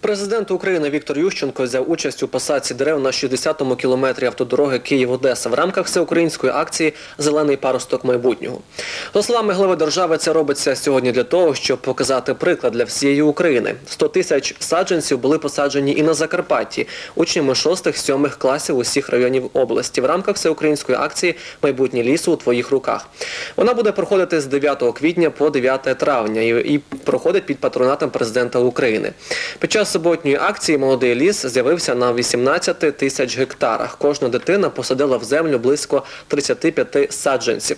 Президент України Віктор Ющенко взяв участь у посадці дерев на 60-му кілометрі автодороги Київ-Одеса в рамках всеукраїнської акції Зелений паросток майбутнього. За словами глави держави, це робиться сьогодні для того, щоб показати приклад для всієї України. 100 тисяч саджанців були посаджені і на Закарпатті учнями 6-7 класів усіх районів області в рамках всеукраїнської акції Майбутнє лісу у твоїх руках. Вона буде проходити з 9 квітня по 9 травня і, проходить під патронатом президента України. Під час суботньої акції молодий ліс з'явився на 18 тисяч гектарах. Кожна дитина посадила в землю близько 35 саджанців.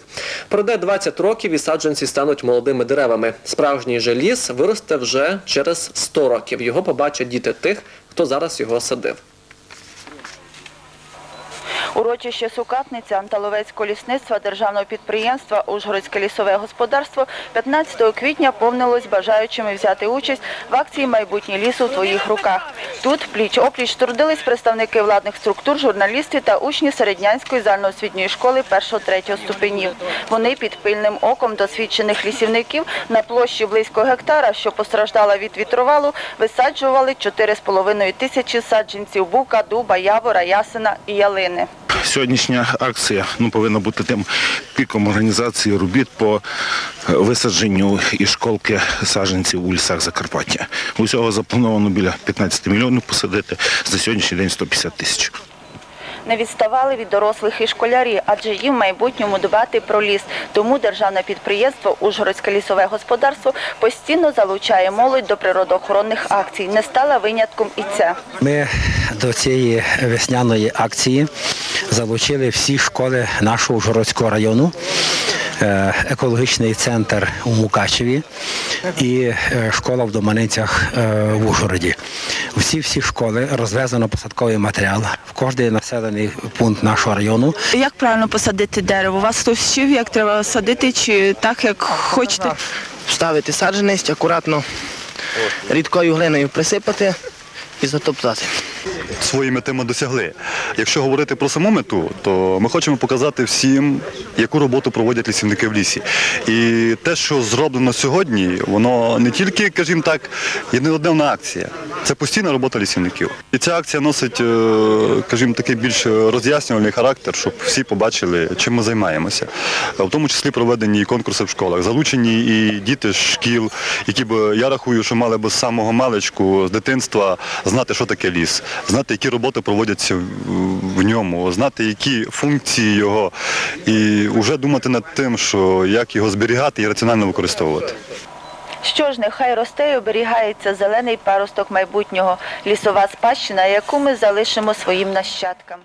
Пройде 20 років і саджанці стануть молодими деревами. Справжній же ліс виросте вже через 100 років. Його побачать діти тих, хто зараз його садив. Урочище Сукатниця Анталовецького лісництва державного підприємства Ужгородське лісове господарство 15 квітня повнилось бажаючими взяти участь в акції Майбутнє лісу у твоїх руках. Тут пліч-опліч трудились представники владних структур, журналісти та учні середнянської загальноосвітньої школи 1-3 ступенів. Вони під пильним оком досвідчених лісівників на площі близько гектара, що постраждала від вітровалу, висаджували 4,5 тисячі саджанців бука, дуба, явора, ясена і ялини. Сьогоднішня акція ну, повинна бути тим піком організації робіт по е, висадженню і школки саджанців у лісах Закарпаття. Усього заплановано біля 15 мільйонів посадити, за сьогоднішній день 150 тисяч. Не відставали від дорослих і школярі, адже їм в майбутньому дбати про ліс. Тому державне підприємство Ужгородське лісове господарство постійно залучає молодь до природоохоронних акцій. Не стала винятком і це. Ми до цієї весняної акції залучили всі школи нашого Ужгородського району, е, екологічний центр у Мукачеві і е, школа в Доманицях е, в Ужгороді. Всі всі школи розвезено посадковий матеріал в кожний населений пункт нашого району. Як правильно посадити дерево? Вас хтось вчив, як треба садити, чи так, як хочете? Вставити саджанець, акуратно рідкою глиною присипати і затоптати. Свої мети ми досягли. Якщо говорити про саму мету, то ми хочемо показати всім, яку роботу проводять лісівники в лісі. І те, що зроблено сьогодні, воно не тільки, скажімо так, є акція. Це постійна робота лісівників. І ця акція носить, е, скажімо, такий більш роз'яснювальний характер, щоб всі побачили, чим ми займаємося. В тому числі проведені і конкурси в школах, залучені і діти з шкіл, які б я рахую, що мали б з самого маличку, з дитинства знати, що таке ліс, знати, які роботи проводяться в- ньому, знати, які функції його, і вже думати над тим, що як його зберігати і раціонально використовувати. Що ж, нехай росте і оберігається зелений паросток майбутнього, лісова спадщина, яку ми залишимо своїм нащадкам.